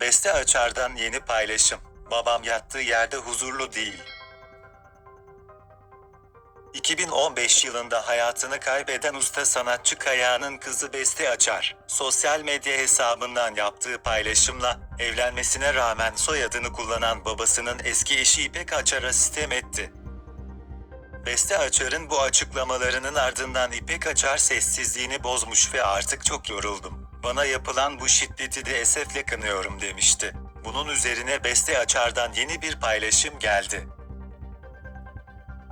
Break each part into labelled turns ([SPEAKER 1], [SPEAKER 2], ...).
[SPEAKER 1] Beste Açar'dan yeni paylaşım. Babam yattığı yerde huzurlu değil. 2015 yılında hayatını kaybeden usta sanatçı Kaya'nın kızı Beste Açar, sosyal medya hesabından yaptığı paylaşımla evlenmesine rağmen soyadını kullanan babasının eski eşi İpek Açar'a sitem etti. Beste Açar'ın bu açıklamalarının ardından İpek Açar sessizliğini bozmuş ve artık çok yoruldum. Bana yapılan bu şiddeti de esefle kınıyorum demişti. Bunun üzerine Beste Açar'dan yeni bir paylaşım geldi.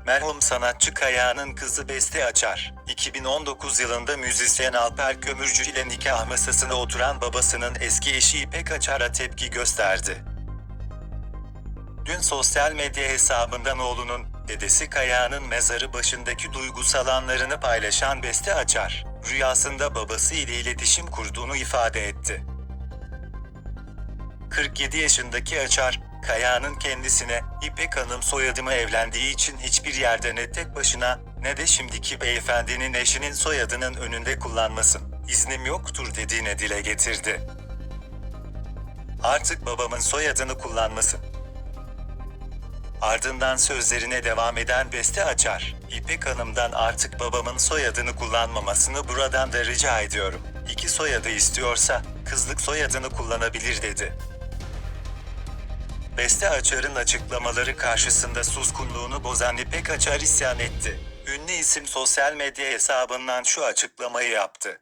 [SPEAKER 1] Merhum sanatçı Kaya'nın kızı Beste Açar, 2019 yılında müzisyen Alper Kömürcü ile nikah masasına oturan babasının eski eşi İpek Açar'a tepki gösterdi. Dün sosyal medya hesabından oğlunun, dedesi Kaya'nın mezarı başındaki duygusal anlarını paylaşan Beste Açar, rüyasında babası ile iletişim kurduğunu ifade etti. 47 yaşındaki Açar, Kaya'nın kendisine İpek Hanım soyadımı evlendiği için hiçbir yerde ne tek başına ne de şimdiki beyefendinin eşinin soyadının önünde kullanmasın. İznim yoktur dediğine dile getirdi. Artık babamın soyadını kullanmasın. Ardından sözlerine devam eden Beste Açar, İpek Hanım'dan artık babamın soyadını kullanmamasını buradan da rica ediyorum. İki soyadı istiyorsa, kızlık soyadını kullanabilir dedi. Beste Açar'ın açıklamaları karşısında suskunluğunu bozan İpek Açar isyan etti. Ünlü isim sosyal medya hesabından şu açıklamayı yaptı.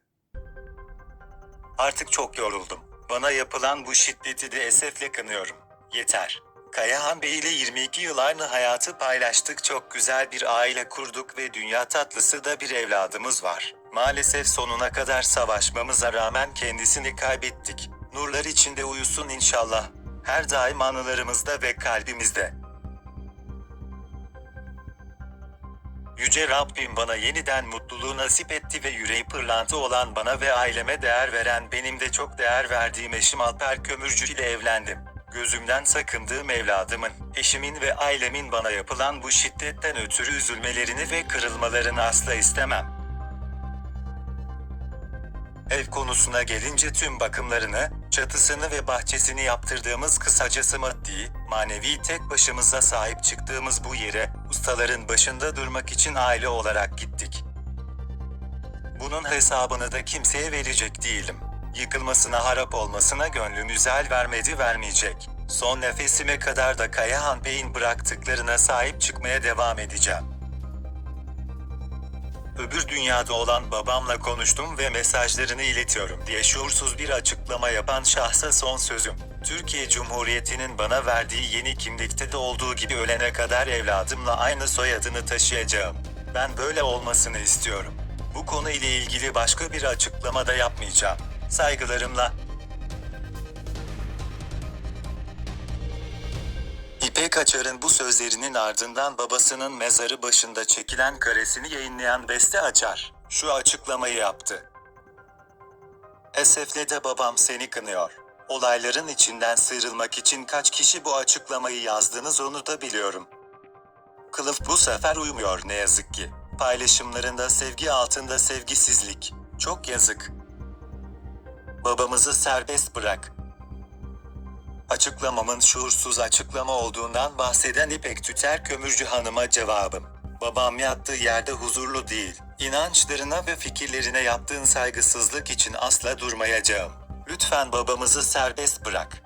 [SPEAKER 1] Artık çok yoruldum. Bana yapılan bu şiddeti de esefle kınıyorum. Yeter. Kayahan Bey ile 22 yıl aynı hayatı paylaştık. Çok güzel bir aile kurduk ve dünya tatlısı da bir evladımız var. Maalesef sonuna kadar savaşmamıza rağmen kendisini kaybettik. Nurlar içinde uyusun inşallah. Her daim anılarımızda ve kalbimizde. Yüce Rabbim bana yeniden mutluluğu nasip etti ve yüreği pırlantı olan bana ve aileme değer veren benim de çok değer verdiğim eşim Alper Kömürcü ile evlendim. Gözümden sakındığım evladımın, eşimin ve ailemin bana yapılan bu şiddetten ötürü üzülmelerini ve kırılmalarını asla istemem. Ev konusuna gelince tüm bakımlarını, çatısını ve bahçesini yaptırdığımız kısacası maddi, manevi tek başımıza sahip çıktığımız bu yere, ustaların başında durmak için aile olarak gittik. Bunun hesabını da kimseye verecek değilim. Yıkılmasına harap olmasına gönlümüz el vermedi vermeyecek. Son nefesime kadar da Kayahan Bey'in bıraktıklarına sahip çıkmaya devam edeceğim. Öbür dünyada olan babamla konuştum ve mesajlarını iletiyorum diye şuursuz bir açıklama yapan şahsa son sözüm. Türkiye Cumhuriyeti'nin bana verdiği yeni kimlikte de olduğu gibi ölene kadar evladımla aynı soyadını taşıyacağım. Ben böyle olmasını istiyorum. Bu konu ile ilgili başka bir açıklama da yapmayacağım. Saygılarımla İpek Açar'ın bu sözlerinin ardından babasının mezarı başında çekilen karesini yayınlayan Beste Açar, şu açıklamayı yaptı. Esefle de babam seni kınıyor. Olayların içinden sıyrılmak için kaç kişi bu açıklamayı yazdınız onu da biliyorum. Kılıf bu sefer uymuyor ne yazık ki. Paylaşımlarında sevgi altında sevgisizlik. Çok yazık. Babamızı serbest bırak. Açıklamamın şuursuz açıklama olduğundan bahseden İpek Tüter Kömürcü Hanım'a cevabım. Babam yattığı yerde huzurlu değil. İnançlarına ve fikirlerine yaptığın saygısızlık için asla durmayacağım. Lütfen babamızı serbest bırak.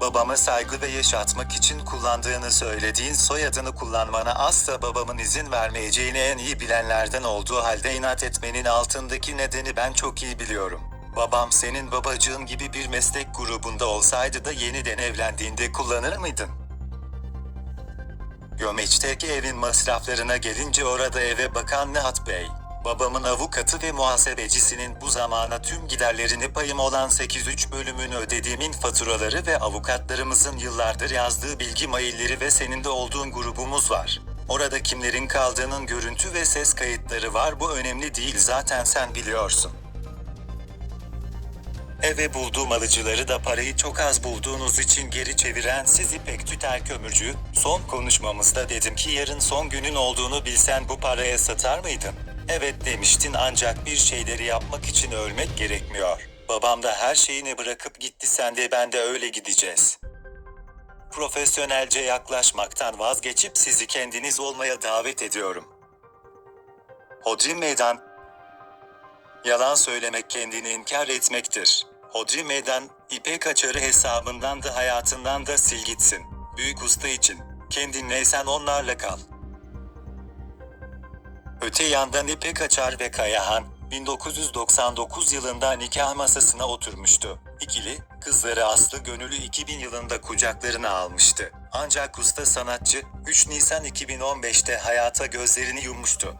[SPEAKER 1] Babama saygı ve yaşatmak için kullandığını söylediğin soyadını kullanmana asla babamın izin vermeyeceğini en iyi bilenlerden olduğu halde inat etmenin altındaki nedeni ben çok iyi biliyorum. Babam senin babacığın gibi bir meslek grubunda olsaydı da yeniden evlendiğinde kullanır mıydın? Gömeç'teki evin masraflarına gelince orada eve bakan Nihat Bey, babamın avukatı ve muhasebecisinin bu zamana tüm giderlerini payım olan 8-3 bölümünü ödediğimin faturaları ve avukatlarımızın yıllardır yazdığı bilgi mailleri ve senin de olduğun grubumuz var. Orada kimlerin kaldığının görüntü ve ses kayıtları var bu önemli değil zaten sen biliyorsun. Eve bulduğum alıcıları da parayı çok az bulduğunuz için geri çeviren siz İpek Tüter Kömürcü, son konuşmamızda dedim ki yarın son günün olduğunu bilsen bu paraya satar mıydın? Evet demiştin ancak bir şeyleri yapmak için ölmek gerekmiyor. Babam da her şeyini bırakıp gitti sen de ben de öyle gideceğiz. Profesyonelce yaklaşmaktan vazgeçip sizi kendiniz olmaya davet ediyorum. Hodri meydan. Yalan söylemek kendini inkar etmektir. Hodri meydan, İpek açarı hesabından da hayatından da sil gitsin. Büyük usta için. Kendin neysen onlarla kal. Öte yandan İpek Açar ve Kayahan, 1999 yılında nikah masasına oturmuştu. İkili, kızları Aslı Gönül'ü 2000 yılında kucaklarına almıştı. Ancak usta sanatçı, 3 Nisan 2015'te hayata gözlerini yummuştu.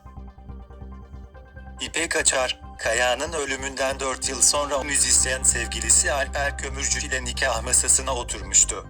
[SPEAKER 1] İpek Açar, Kaya'nın ölümünden 4 yıl sonra müzisyen sevgilisi Alper Kömürcü ile nikah masasına oturmuştu.